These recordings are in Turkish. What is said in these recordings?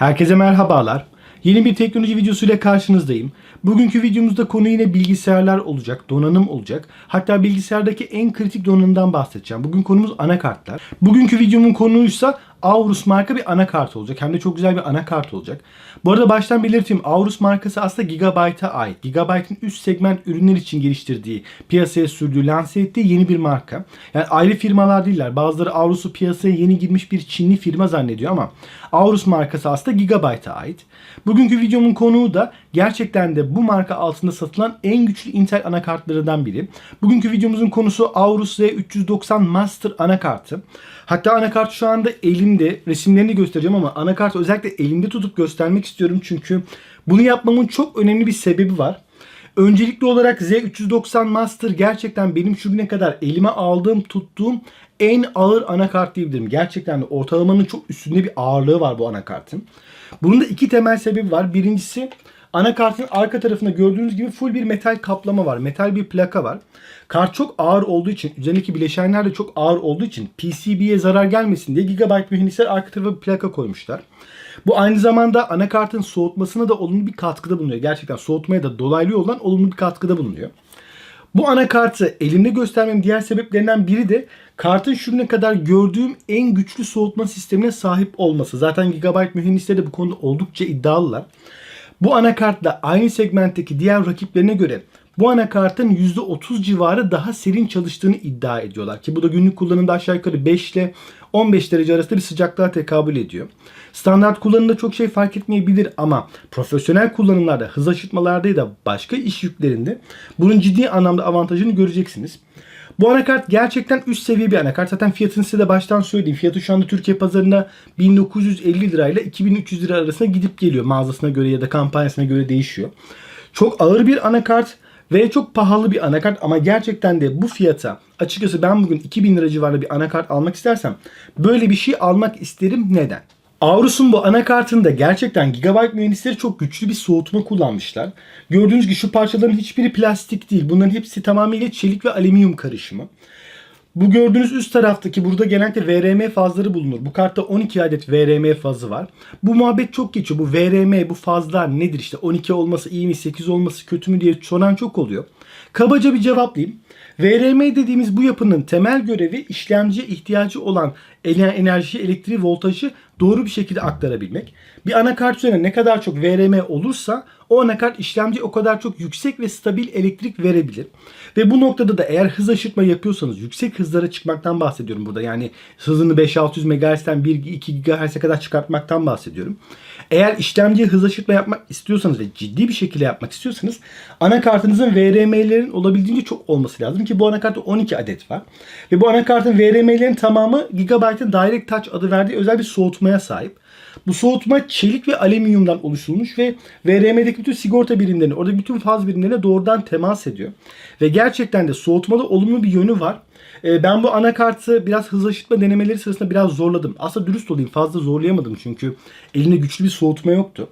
Herkese merhabalar. Yeni bir teknoloji videosuyla karşınızdayım. Bugünkü videomuzda konu yine bilgisayarlar olacak, donanım olacak. Hatta bilgisayardaki en kritik donanımdan bahsedeceğim. Bugün konumuz anakartlar. Bugünkü videomun konuysa Aorus marka bir anakart olacak. Hem de çok güzel bir anakart olacak. Bu arada baştan belirteyim. Aorus markası aslında Gigabyte'a ait. Gigabyte'ın üst segment ürünler için geliştirdiği, piyasaya sürdüğü, lanse ettiği yeni bir marka. Yani ayrı firmalar değiller. Bazıları Aorus'u piyasaya yeni girmiş bir Çinli firma zannediyor ama Aorus markası aslında Gigabyte'a ait. Bugünkü videomun konuğu da gerçekten de bu marka altında satılan en güçlü Intel anakartlarından biri. Bugünkü videomuzun konusu Aorus Z390 Master anakartı. Hatta anakart şu anda elimde. Resimlerini göstereceğim ama anakart özellikle elimde tutup göstermek istiyorum. Çünkü bunu yapmamın çok önemli bir sebebi var. Öncelikli olarak Z390 Master gerçekten benim şu güne kadar elime aldığım, tuttuğum en ağır anakart diyebilirim. Gerçekten de ortalamanın çok üstünde bir ağırlığı var bu anakartın. Bunun da iki temel sebebi var. Birincisi anakartın arka tarafında gördüğünüz gibi full bir metal kaplama var. Metal bir plaka var. Kart çok ağır olduğu için, üzerindeki bileşenler de çok ağır olduğu için PCB'ye zarar gelmesin diye Gigabyte mühendisler arka tarafa bir plaka koymuşlar. Bu aynı zamanda anakartın soğutmasına da olumlu bir katkıda bulunuyor. Gerçekten soğutmaya da dolaylı yoldan olumlu bir katkıda bulunuyor. Bu anakartı elimde göstermemin diğer sebeplerinden biri de kartın şu güne kadar gördüğüm en güçlü soğutma sistemine sahip olması. Zaten Gigabyte mühendisleri de bu konuda oldukça iddialılar. Bu anakartla aynı segmentteki diğer rakiplerine göre bu anakartın %30 civarı daha serin çalıştığını iddia ediyorlar. Ki bu da günlük kullanımda aşağı yukarı 5 ile 15 derece arasında bir sıcaklığa tekabül ediyor. Standart kullanımda çok şey fark etmeyebilir ama profesyonel kullanımlarda, hız aşırtmalarda ya da başka iş yüklerinde bunun ciddi anlamda avantajını göreceksiniz. Bu anakart gerçekten üst seviye bir anakart. Zaten fiyatını size de baştan söyleyeyim. Fiyatı şu anda Türkiye pazarında 1950 lirayla 2300 lira arasında gidip geliyor. Mağazasına göre ya da kampanyasına göre değişiyor. Çok ağır bir anakart ve çok pahalı bir anakart ama gerçekten de bu fiyata açıkçası ben bugün 2000 lira civarında bir anakart almak istersem böyle bir şey almak isterim. Neden? Aorus'un bu anakartında gerçekten Gigabyte mühendisleri çok güçlü bir soğutma kullanmışlar. Gördüğünüz gibi şu parçaların hiçbiri plastik değil. Bunların hepsi tamamıyla çelik ve alüminyum karışımı. Bu gördüğünüz üst taraftaki burada genellikle VRM fazları bulunur. Bu kartta 12 adet VRM fazı var. Bu muhabbet çok geçiyor. Bu VRM bu fazlar nedir işte 12 olması iyi mi 8 olması kötü mü diye soran çok oluyor. Kabaca bir cevaplayayım. VRM dediğimiz bu yapının temel görevi işlemciye ihtiyacı olan enerji, elektriği, voltajı doğru bir şekilde aktarabilmek. Bir anakart üzerine ne kadar çok VRM olursa o anakart işlemci o kadar çok yüksek ve stabil elektrik verebilir. Ve bu noktada da eğer hız aşırtma yapıyorsanız yüksek hızlara çıkmaktan bahsediyorum burada. Yani hızını 5-600 MHz'den 1-2 GHz'e kadar çıkartmaktan bahsediyorum. Eğer işlemciye hız aşırtma yapmak istiyorsanız ve ciddi bir şekilde yapmak istiyorsanız anakartınızın VRM'lerin olabildiğince çok olması lazım ki bu anakartta 12 adet var. Ve bu anakartın VRM'lerin tamamı Gigabyte'ın Direct Touch adı verdiği özel bir soğutmaya sahip. Bu soğutma çelik ve alüminyumdan oluşturulmuş ve VRM'deki bütün sigorta birimlerine, orada bütün faz birimlerine doğrudan temas ediyor. Ve gerçekten de soğutmada olumlu bir yönü var. Ee, Ben bu anakartı biraz hız aşırtma denemeleri sırasında biraz zorladım. Aslında dürüst olayım fazla zorlayamadım çünkü elinde güçlü bir soğutma yoktu.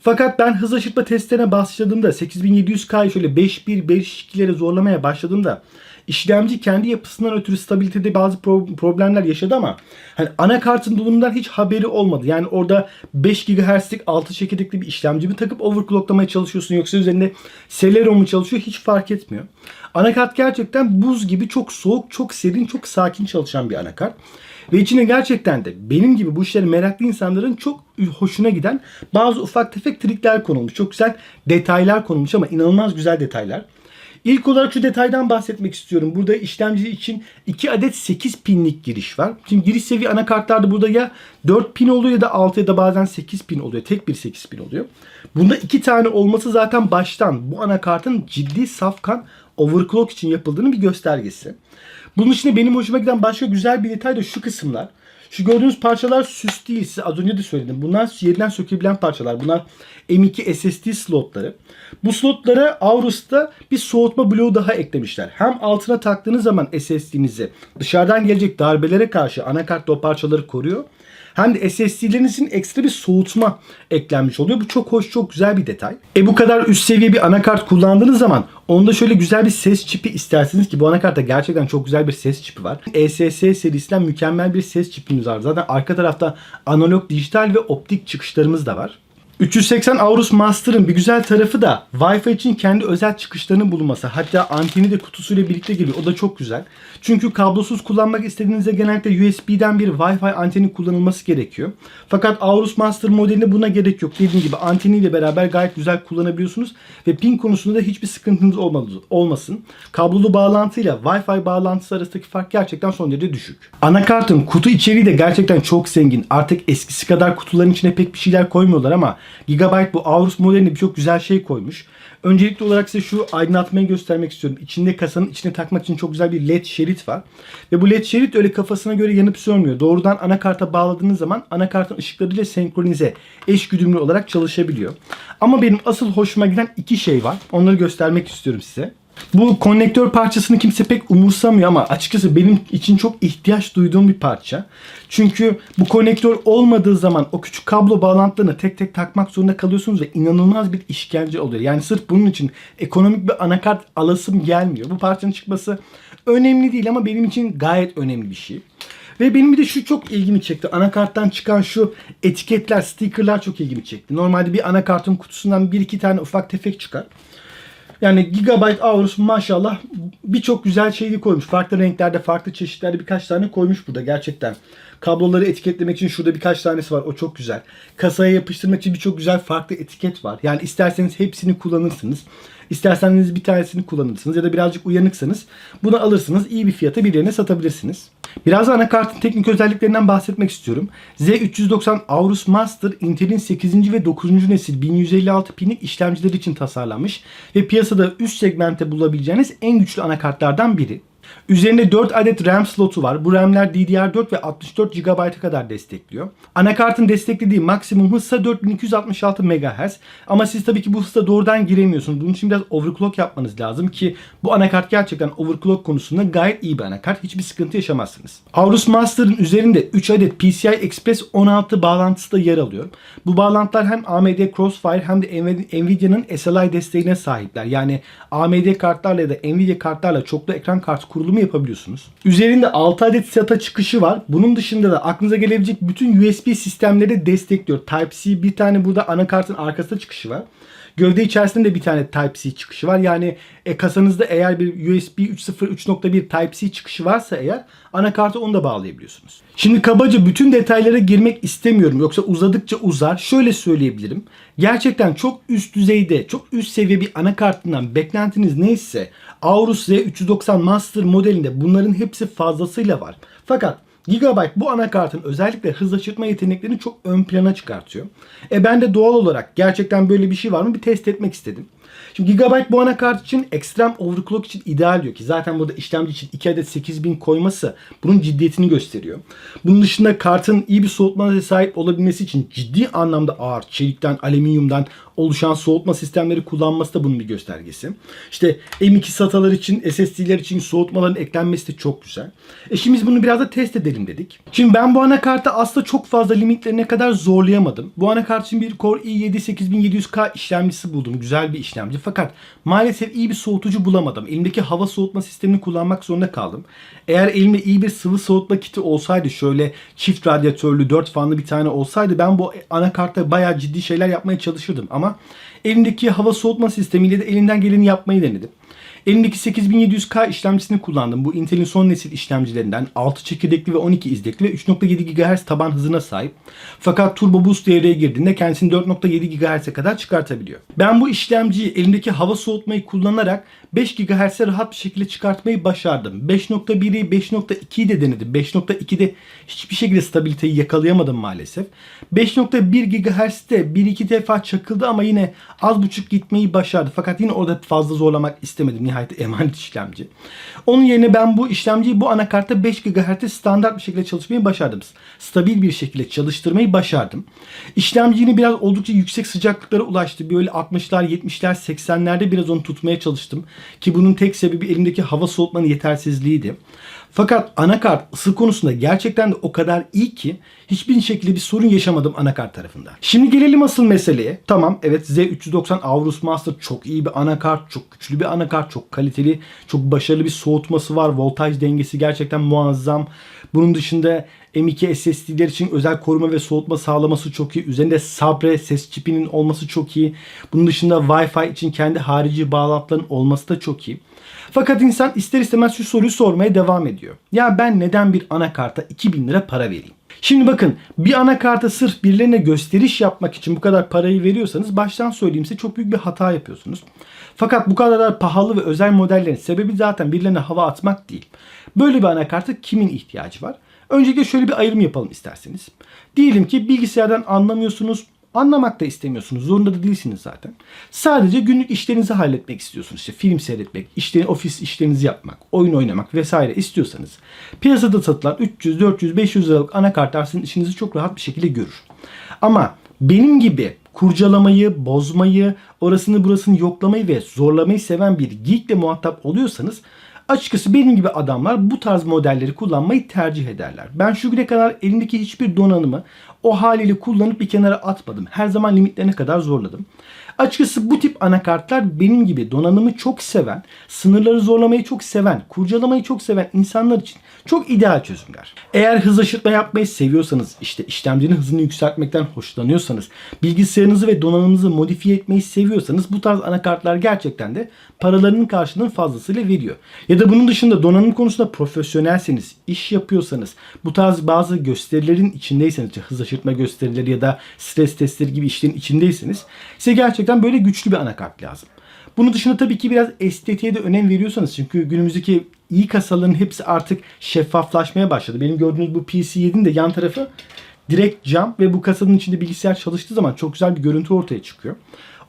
Fakat ben hız aşırtma testlerine başladığımda 8700K'yı şöyle 5.1-5.2'lere zorlamaya başladığımda işlemci kendi yapısından ötürü stabilitede bazı pro- problemler yaşadı ama hani anakartın durumundan hiç haberi olmadı. Yani orada 5 GHz'lik 6 çekirdekli bir işlemci mi takıp overclocklamaya çalışıyorsun yoksa üzerinde Celeron mu çalışıyor hiç fark etmiyor. Anakart gerçekten buz gibi çok soğuk, çok serin, çok sakin çalışan bir anakart. Ve içine gerçekten de benim gibi bu işlere meraklı insanların çok hoşuna giden bazı ufak tefek trikler konulmuş. Çok güzel detaylar konulmuş ama inanılmaz güzel detaylar. İlk olarak şu detaydan bahsetmek istiyorum. Burada işlemci için 2 adet 8 pinlik giriş var. Şimdi giriş seviye anakartlarda burada ya 4 pin oluyor ya da 6 ya da bazen 8 pin oluyor. Tek bir 8 pin oluyor. Bunda 2 tane olması zaten baştan bu anakartın ciddi safkan overclock için yapıldığının bir göstergesi. Bunun içinde benim hoşuma giden başka güzel bir detay da şu kısımlar. Şu gördüğünüz parçalar süs değil. Size az önce de söyledim. Bunlar yerinden sökebilen parçalar. Bunlar M2 SSD slotları. Bu slotlara Aorus'ta bir soğutma bloğu daha eklemişler. Hem altına taktığınız zaman SSD'nizi dışarıdan gelecek darbelere karşı anakart o parçaları koruyor. Hem de SSD'lerinizin ekstra bir soğutma eklenmiş oluyor. Bu çok hoş, çok güzel bir detay. E bu kadar üst seviye bir anakart kullandığınız zaman onda şöyle güzel bir ses çipi isterseniz ki bu anakartta gerçekten çok güzel bir ses çipi var. ESS serisinden mükemmel bir ses çipimiz var. Zaten arka tarafta analog, dijital ve optik çıkışlarımız da var. 380 Aorus Master'ın bir güzel tarafı da Wi-Fi için kendi özel çıkışlarının bulunması. Hatta anteni de kutusuyla birlikte geliyor. O da çok güzel. Çünkü kablosuz kullanmak istediğinizde genellikle USB'den bir Wi-Fi anteni kullanılması gerekiyor. Fakat Aorus Master modelinde buna gerek yok. Dediğim gibi anteniyle beraber gayet güzel kullanabiliyorsunuz. Ve pin konusunda da hiçbir sıkıntınız olmasın. Kablolu bağlantıyla Wi-Fi bağlantısı arasındaki fark gerçekten son derece düşük. Anakartın kutu içeriği de gerçekten çok zengin. Artık eskisi kadar kutuların içine pek bir şeyler koymuyorlar ama Gigabyte bu Aorus modelinde birçok güzel şey koymuş. Öncelikli olarak size şu aydınlatmayı göstermek istiyorum. İçinde kasanın içine takmak için çok güzel bir led şerit var. Ve bu led şerit öyle kafasına göre yanıp sönmüyor. Doğrudan anakarta bağladığınız zaman anakartın ışıklarıyla senkronize, eş güdümlü olarak çalışabiliyor. Ama benim asıl hoşuma giden iki şey var. Onları göstermek istiyorum size. Bu konnektör parçasını kimse pek umursamıyor ama açıkçası benim için çok ihtiyaç duyduğum bir parça. Çünkü bu konnektör olmadığı zaman o küçük kablo bağlantılarını tek tek takmak zorunda kalıyorsunuz ve inanılmaz bir işkence oluyor. Yani sırf bunun için ekonomik bir anakart alasım gelmiyor. Bu parçanın çıkması önemli değil ama benim için gayet önemli bir şey. Ve benim bir de şu çok ilgimi çekti. Anakarttan çıkan şu etiketler, stickerlar çok ilgimi çekti. Normalde bir anakartın kutusundan bir iki tane ufak tefek çıkar. Yani Gigabyte Aorus maşallah birçok güzel şeyi koymuş. Farklı renklerde, farklı çeşitlerde birkaç tane koymuş burada gerçekten. Kabloları etiketlemek için şurada birkaç tanesi var. O çok güzel. Kasaya yapıştırmak için birçok güzel farklı etiket var. Yani isterseniz hepsini kullanırsınız. İsterseniz bir tanesini kullanırsınız ya da birazcık uyanıksanız bunu alırsınız. iyi bir fiyata birilerine satabilirsiniz. Biraz da anakartın teknik özelliklerinden bahsetmek istiyorum. Z390 Aorus Master Intel'in 8. ve 9. nesil 1156 pinlik işlemcileri için tasarlanmış ve piyasada üst segmentte bulabileceğiniz en güçlü anakartlardan biri. Üzerinde 4 adet RAM slotu var. Bu RAM'ler DDR4 ve 64 GB'a kadar destekliyor. Anakartın desteklediği maksimum hızsa 4266 MHz. Ama siz tabii ki bu hızda doğrudan giremiyorsunuz. Bunun için biraz overclock yapmanız lazım ki bu anakart gerçekten overclock konusunda gayet iyi bir anakart. Hiçbir sıkıntı yaşamazsınız. Aorus Master'ın üzerinde 3 adet PCI Express 16 bağlantısı da yer alıyor. Bu bağlantılar hem AMD Crossfire hem de Nvidia'nın SLI desteğine sahipler. Yani AMD kartlarla ya da Nvidia kartlarla çoklu ekran kartı kurulumu yapabiliyorsunuz. Üzerinde 6 adet SATA çıkışı var. Bunun dışında da aklınıza gelebilecek bütün USB sistemleri destekliyor. Type-C bir tane burada anakartın arkasında çıkışı var. Gövde içerisinde de bir tane Type-C çıkışı var. Yani e, kasanızda eğer bir USB 3.0 3.1 Type-C çıkışı varsa eğer anakartı onu da bağlayabiliyorsunuz. Şimdi kabaca bütün detaylara girmek istemiyorum. Yoksa uzadıkça uzar. Şöyle söyleyebilirim. Gerçekten çok üst düzeyde, çok üst seviye bir anakartından beklentiniz neyse Aorus Z390 Master modelinde bunların hepsi fazlasıyla var. Fakat Gigabyte bu anakartın özellikle hız açırtma yeteneklerini çok ön plana çıkartıyor. E ben de doğal olarak gerçekten böyle bir şey var mı bir test etmek istedim. Şimdi Gigabyte bu anakart için ekstrem overclock için ideal diyor ki zaten burada işlemci için 2 adet 8000 koyması bunun ciddiyetini gösteriyor. Bunun dışında kartın iyi bir soğutmaya sahip olabilmesi için ciddi anlamda ağır çelikten, alüminyumdan oluşan soğutma sistemleri kullanması da bunun bir göstergesi. İşte M2 SATA'lar için, SSD'ler için soğutmaların eklenmesi de çok güzel. E şimdi biz bunu biraz da test edelim dedik. Şimdi ben bu anakartı aslında çok fazla limitlerine kadar zorlayamadım. Bu anakart için bir Core i7 8700K işlemcisi buldum. Güzel bir işlemci. Fakat maalesef iyi bir soğutucu bulamadım. Elimdeki hava soğutma sistemini kullanmak zorunda kaldım. Eğer elimde iyi bir sıvı soğutma kiti olsaydı şöyle çift radyatörlü 4 fanlı bir tane olsaydı ben bu anakartta bayağı ciddi şeyler yapmaya çalışırdım. Ama elimdeki hava soğutma sistemiyle de elinden geleni yapmayı denedim. Elimdeki 8700K işlemcisini kullandım. Bu Intel'in son nesil işlemcilerinden 6 çekirdekli ve 12 izdekli ve 3.7 GHz taban hızına sahip. Fakat Turbo Boost devreye girdiğinde kendisini 4.7 GHz'e kadar çıkartabiliyor. Ben bu işlemciyi elimdeki hava soğutmayı kullanarak 5 GHz'e rahat bir şekilde çıkartmayı başardım. 5.1'i 5.2'yi de denedim. 5.2'de hiçbir şekilde stabiliteyi yakalayamadım maalesef. 5.1 GHz'de 1-2 defa çakıldı ama yine az buçuk gitmeyi başardı. Fakat yine orada fazla zorlamak istemedim. Nihayet emanet işlemci. Onun yerine ben bu işlemciyi bu anakartta 5 GHz'de standart bir şekilde çalışmayı başardım. Stabil bir şekilde çalıştırmayı başardım. İşlemci yine biraz oldukça yüksek sıcaklıklara ulaştı. Böyle 60'lar, 70'ler, 80'lerde biraz onu tutmaya çalıştım. Ki bunun tek sebebi elimdeki hava soğutmanın yetersizliğiydi. Fakat anakart ısı konusunda gerçekten de o kadar iyi ki hiçbir şekilde bir sorun yaşamadım anakart tarafında. Şimdi gelelim asıl meseleye. Tamam evet Z390 Aorus Master çok iyi bir anakart, çok güçlü bir anakart, çok kaliteli, çok başarılı bir soğutması var. Voltaj dengesi gerçekten muazzam. Bunun dışında M2 SSD'ler için özel koruma ve soğutma sağlaması çok iyi. Üzerinde Sabre ses çipinin olması çok iyi. Bunun dışında Wi-Fi için kendi harici bağlantıların olması da çok iyi. Fakat insan ister istemez şu soruyu sormaya devam ediyor. Ya ben neden bir anakarta 2000 lira para vereyim? Şimdi bakın bir anakarta sırf birilerine gösteriş yapmak için bu kadar parayı veriyorsanız baştan söyleyeyim size çok büyük bir hata yapıyorsunuz. Fakat bu kadar pahalı ve özel modellerin sebebi zaten birilerine hava atmak değil. Böyle bir anakarta kimin ihtiyacı var? Öncelikle şöyle bir ayrım yapalım isterseniz. Diyelim ki bilgisayardan anlamıyorsunuz, Anlamak da istemiyorsunuz. Zorunda da değilsiniz zaten. Sadece günlük işlerinizi halletmek istiyorsunuz. İşte film seyretmek, işte ofis işlerinizi yapmak, oyun oynamak vesaire istiyorsanız piyasada satılan 300, 400, 500 liralık anakartlar sizin işinizi çok rahat bir şekilde görür. Ama benim gibi kurcalamayı, bozmayı, orasını burasını yoklamayı ve zorlamayı seven bir geekle muhatap oluyorsanız Açıkçası benim gibi adamlar bu tarz modelleri kullanmayı tercih ederler. Ben şu güne kadar elimdeki hiçbir donanımı o haliyle kullanıp bir kenara atmadım. Her zaman limitlerine kadar zorladım. Açıkçası bu tip anakartlar benim gibi donanımı çok seven, sınırları zorlamayı çok seven, kurcalamayı çok seven insanlar için çok ideal çözümler. Eğer hız aşırtma yapmayı seviyorsanız, işte işlemcinin hızını yükseltmekten hoşlanıyorsanız, bilgisayarınızı ve donanımınızı modifiye etmeyi seviyorsanız bu tarz anakartlar gerçekten de paralarının karşılığını fazlasıyla veriyor. Ya da bunun dışında donanım konusunda profesyonelseniz, iş yapıyorsanız, bu tarz bazı gösterilerin içindeyseniz, işte hız aşırtma gösterileri ya da stres testleri gibi işlerin içindeyseniz size gerçekten böyle güçlü bir anakart lazım. Bunun dışında tabii ki biraz estetiğe de önem veriyorsanız çünkü günümüzdeki iyi kasaların hepsi artık şeffaflaşmaya başladı. Benim gördüğünüz bu PC7'in de yan tarafı direkt cam ve bu kasanın içinde bilgisayar çalıştığı zaman çok güzel bir görüntü ortaya çıkıyor.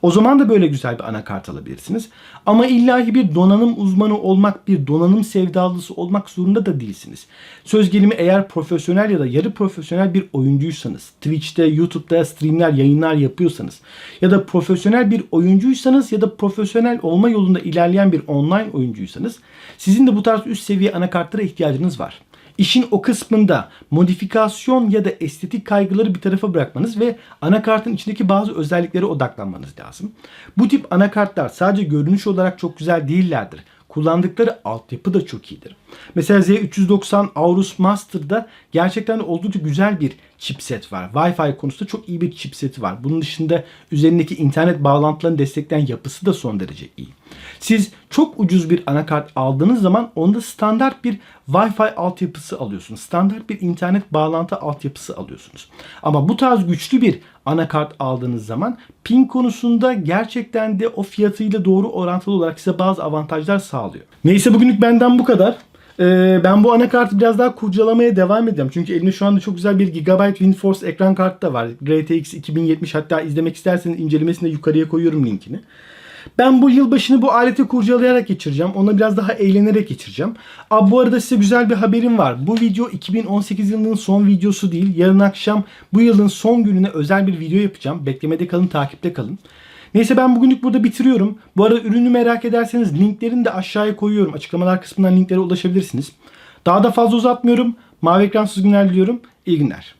O zaman da böyle güzel bir anakart alabilirsiniz. Ama illahi bir donanım uzmanı olmak, bir donanım sevdalısı olmak zorunda da değilsiniz. Söz gelimi eğer profesyonel ya da yarı profesyonel bir oyuncuysanız, Twitch'te, YouTube'da streamler, yayınlar yapıyorsanız ya da profesyonel bir oyuncuysanız ya da profesyonel olma yolunda ilerleyen bir online oyuncuysanız sizin de bu tarz üst seviye anakartlara ihtiyacınız var. İşin o kısmında modifikasyon ya da estetik kaygıları bir tarafa bırakmanız ve anakartın içindeki bazı özelliklere odaklanmanız lazım. Bu tip anakartlar sadece görünüş olarak çok güzel değillerdir. Kullandıkları altyapı da çok iyidir. Mesela Z390 Aorus Master'da gerçekten oldukça güzel bir chipset var. Wi-Fi konusunda çok iyi bir chipseti var. Bunun dışında üzerindeki internet bağlantılarını destekleyen yapısı da son derece iyi. Siz çok ucuz bir anakart aldığınız zaman onda standart bir Wi-Fi altyapısı alıyorsunuz. Standart bir internet bağlantı altyapısı alıyorsunuz. Ama bu tarz güçlü bir anakart aldığınız zaman pin konusunda gerçekten de o fiyatıyla doğru orantılı olarak size bazı avantajlar sağlıyor. Neyse bugünlük benden bu kadar. Ee, ben bu anakartı biraz daha kurcalamaya devam edeceğim. Çünkü elimde şu anda çok güzel bir Gigabyte WindForce ekran kartı da var. RTX 2070 hatta izlemek isterseniz incelemesini de yukarıya koyuyorum linkini. Ben bu yılbaşını bu aleti kurcalayarak geçireceğim. Ona biraz daha eğlenerek geçireceğim. Aa, bu arada size güzel bir haberim var. Bu video 2018 yılının son videosu değil. Yarın akşam bu yılın son gününe özel bir video yapacağım. Beklemede kalın, takipte kalın. Neyse ben bugünlük burada bitiriyorum. Bu arada ürünü merak ederseniz linklerini de aşağıya koyuyorum. Açıklamalar kısmından linklere ulaşabilirsiniz. Daha da fazla uzatmıyorum. Mavi ekransız günler diliyorum. İyi günler.